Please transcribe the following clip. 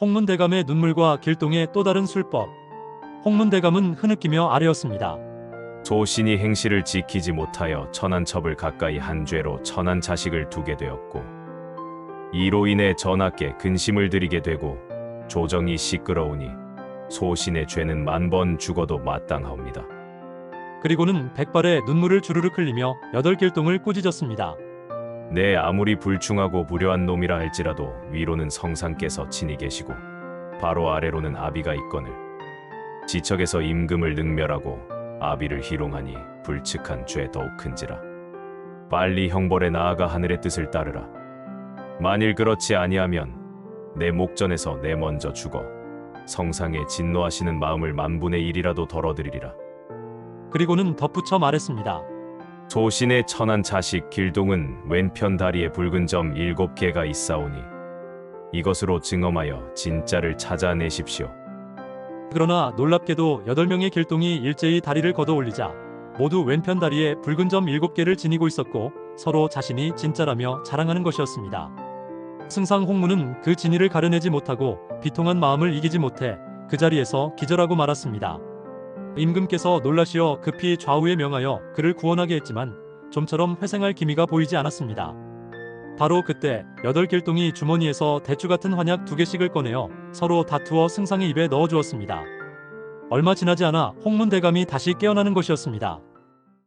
홍문대감의 눈물과 길동의 또 다른 술법. 홍문대감은 흐느끼며 아뢰었습니다. 소신이 행실을 지키지 못하여 천한 첩을 가까이 한 죄로 천한 자식을 두게 되었고 이로 인해 전하께 근심을 드리게 되고 조정이 시끄러우니 소신의 죄는 만번 죽어도 마땅하옵니다. 그리고는 백발의 눈물을 주르륵 흘리며 여덟 길동을 꾸짖었습니다. 내 아무리 불충하고 불효한 놈이라 할지라도 위로는 성상께서 친히 계시고 바로 아래로는 아비가 있거늘. 지척에서 임금을 능멸하고 아비를 희롱하니 불측한 죄 더욱 큰지라. 빨리 형벌에 나아가 하늘의 뜻을 따르라. 만일 그렇지 아니하면 내 목전에서 내 먼저 죽어 성상에 진노하시는 마음을 만분의 일이라도 덜어드리리라. 그리고는 덧붙여 말했습니다. 소신의 천한 자식 길동은 왼편 다리에 붉은 점 일곱 개가 있사오니 이것으로 증엄하여 진짜를 찾아내십시오. 그러나 놀랍게도 여덟 명의 길동이 일제히 다리를 걷어 올리자 모두 왼편 다리에 붉은 점 일곱 개를 지니고 있었고 서로 자신이 진짜라며 자랑하는 것이었습니다. 승상 홍무는 그 진위를 가려내지 못하고 비통한 마음을 이기지 못해 그 자리에서 기절하고 말았습니다. 임금께서 놀라시어 급히 좌우에 명하여 그를 구원하게 했지만 좀처럼 회생할 기미가 보이지 않았습니다. 바로 그때 여덟 길동이 주머니에서 대추 같은 환약 두 개씩을 꺼내어 서로 다투어 승상의 입에 넣어 주었습니다. 얼마 지나지 않아 홍문대감이 다시 깨어나는 것이었습니다.